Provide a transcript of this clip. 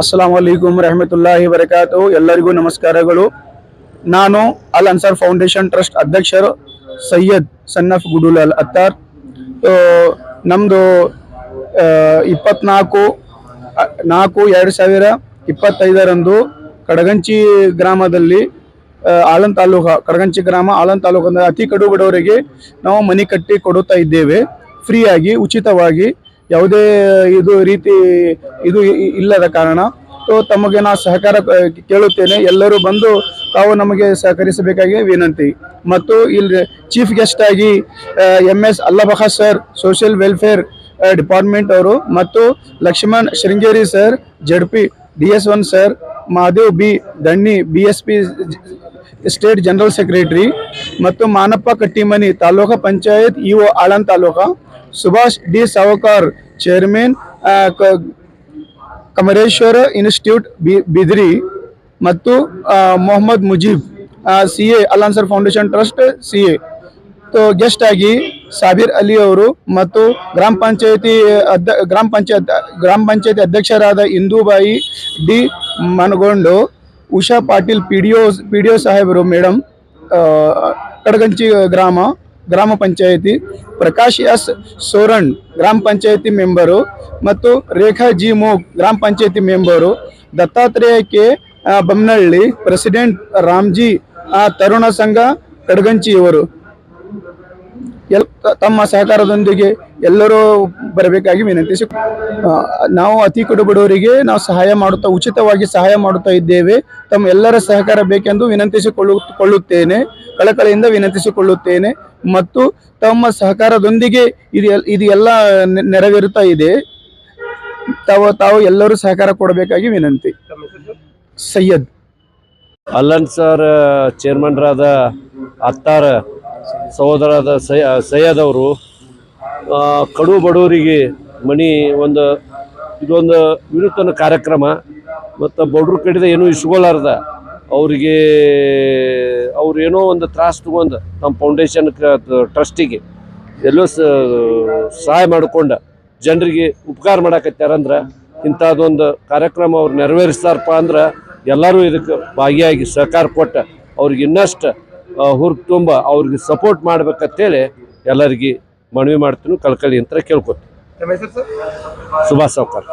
ಅಸ್ಸಲಾಂ ವಲೈಕುಮ್ ರಹಮತುಲ್ಲಾಹಿ ವರಕಾತು ಎಲ್ಲರಿಗೂ ನಮಸ್ಕಾರಗಳು. ನಾನು ಅಲ್ ಅನ್ಸರ್ ಫೌಂಡೇಶನ್ ಟ್ರಸ್ಟ್ ಅಧ್ಯಕ್ಷರು Syed son of Gudulal Attar. So, ನಮ್ಮದು ಇಪ್ಪತ್ನಾಲ್ಕು ನಾಲ್ಕು ಎರಡು ಸಾವಿರ ಇಪ್ಪತ್ತೈದರಂದು ಕಡಗಂಚಿ ಗ್ರಾಮದಲ್ಲಿ ಆಲನ್ ತಾಲೂಕು ತಾಲೂಕ ಕಡಗಂಚಿ ಗ್ರಾಮ ಆಲನ್ ತಾಲೂಕಿನ ಅತಿ ಕಡು ಬಡವರಿಗೆ ನಾವು ಮನೆ ಕಟ್ಟಿ ಕೊಡುತ್ತಾ ಇದ್ದೇವೆ. ಫ್ರೀಯಾಗಿ ಉಚಿತವಾಗಿ ಯಾವುದೇ ಇದು ರೀತಿ ಇದು ಇಲ್ಲದ ಕಾರಣ. ಸೊ ತಮಗೆ ನಾ ಸಹಕಾರ ಕೇಳುತ್ತೇನೆ. ಎಲ್ಲರೂ ಬಂದು ತಾವು ನಮಗೆ ಸಹಕರಿಸಬೇಕಾಗಿ ವಿನಂತಿ. ಮತ್ತು ಇಲ್ಲಿ ಚೀಫ್ ಗೆಸ್ಟ್ ಆಗಿ ಎಂ ಎಸ್ ಅಲ್ಲಬಹ ಸರ್ ಸೋಷಿಯಲ್ ವೆಲ್ಫೇರ್ ಡಿಪಾರ್ಟ್ಮೆಂಟ್ ಅವರು ಮತ್ತು Laxman Sringeri sir Z P D S one sir Mahadev B, Danni B S P state general secretary ಮತ್ತು Manappa Kattimani, taluka panchayat EO ಆಳನ್ taluka. Subhash D Savakar, chairman Kamareshwara institute Bidri ಮತ್ತು Mohammed Mujeeb C A ಅಲಾನ್ಸರ್ foundation trust C A. Guest ಆಗಿ ಸಾಬೀರ್ ಅಲಿ ಅವರು ಮತ್ತು ಗ್ರಾಮ ಪಂಚಾಯತಿ ಗ್ರಾಮ ಪಂಚಾಯತ್, ಗ್ರಾಮ ಪಂಚಾಯತಿ ಅಧ್ಯಕ್ಷರಾದ Indubai D ಮನಗೊಂಡು, Usha Patil, P D O P D O ಸಾಹೇಬರು ಮೇಡಮ್ ಕಡಗಂಚಿ ಗ್ರಾಮ ಗ್ರಾಮ ಪಂಚಾಯಿತಿ ಪ್ರಕಾಶ್ ಎಸ್ ಸೋರಣ್ ಗ್ರಾಮ ಪಂಚಾಯಿತಿ ಮೆಂಬರು ಮತ್ತು ರೇಖಾ ಜಿ ಮೋಗ್ ಗ್ರಾಮ panchayat member Dattatreya K Bammanalli president Ramji Taruna Sangha Kadaganchi ಇವರು. ಎಲ್ ತಮ್ಮ ಸಹಕಾರದೊಂದಿಗೆ ಎಲ್ಲರೂ ಬರಬೇಕಾಗಿ ವಿನಂತಿಸಿ ನಾವು ಅತಿ ಕಡುಬಡವರಿಗೆ ನಾವು ಸಹಾಯ ಮಾಡುತ್ತಾ, ಉಚಿತವಾಗಿ ಸಹಾಯ ಮಾಡುತ್ತಾ ಇದ್ದೇವೆ. ತಮ್ಮ ಎಲ್ಲರ ಸಹಕಾರ ಬೇಕೆಂದು ವಿನಂತಿಸಿಕೊಳ್ಳು, ಕೊಳ್ಳುತ್ತೇನೆ. ಕಳಕಳಿಯಿಂದ ವಿನಂತಿಸಿಕೊಳ್ಳುತ್ತೇನೆ. ಮತ್ತು ತಮ್ಮ ಸಹಕಾರದೊಂದಿಗೆ ಇದು ಇದು ಎಲ್ಲ ನೆರವೇರುತ್ತಾ ಇದೆ. ತಾವು ತಾವು ಎಲ್ಲರೂ ಸಹಕಾರ ಕೊಡಬೇಕಾಗಿ ವಿನಂತಿ. ಸೈಯದ್. ಅಲ್ಲನ್ ಸರ್, ಚೇರ್ಮನ್ರಾದ ಅತ್ತಾರ ಸಹೋದರಾದ ಸೈ ಸೈಯದ್ ಅವರು ಕಡು ಬಡವರಿಗೆ ಮನಿ ಒಂದು, ಇದೊಂದು ವಿನೂತನ ಕಾರ್ಯಕ್ರಮ ಮತ್ತು ಬಡ್ರ ಕಡಿದ ಏನೂ ಇಸ್ಕೊಲಾರ್ದ ಅವರಿಗೆ ಅವ್ರು ಏನೋ ಒಂದು ತ್ರಾಸು ತಗೊಂಡು ನಮ್ಮ ಫೌಂಡೇಶನ್ ಟ್ರಸ್ಟಿಗೆ ಎಲ್ಲೋ ಸಹಾಯ ಮಾಡಿಕೊಂಡು ಜನರಿಗೆ ಉಪಕಾರ ಮಾಡಕತ್ಯಾರಂದ್ರೆ ಇಂಥದ್ದೊಂದು ಕಾರ್ಯಕ್ರಮ ಅವ್ರು ನೆರವೇರಿಸ್ತಾರಪ್ಪ ಅಂದ್ರೆ ಎಲ್ಲರೂ ಇದಕ್ಕೆ ಭಾಗಿಯಾಗಿ ಸಹಕಾರ ಕೊಟ್ಟು ಅವ್ರಿಗೆ ಇನ್ನಷ್ಟು ಹುರುಪು ತುಂಬ ಅವ್ರಿಗೆ ಸಪೋರ್ಟ್ ಮಾಡ್ಬೇಕಂತೇಳಿ ಎಲ್ಲರಿಗೆ ಮನವಿ ಮಾಡ್ತೀನಿ ಕಳ್ಕಳಿ ಅಂತ ಕೇಳ್ಕೊತೀನಿ. ಸುಭಾಷ್ ಸಾವ್ಕಾರ್.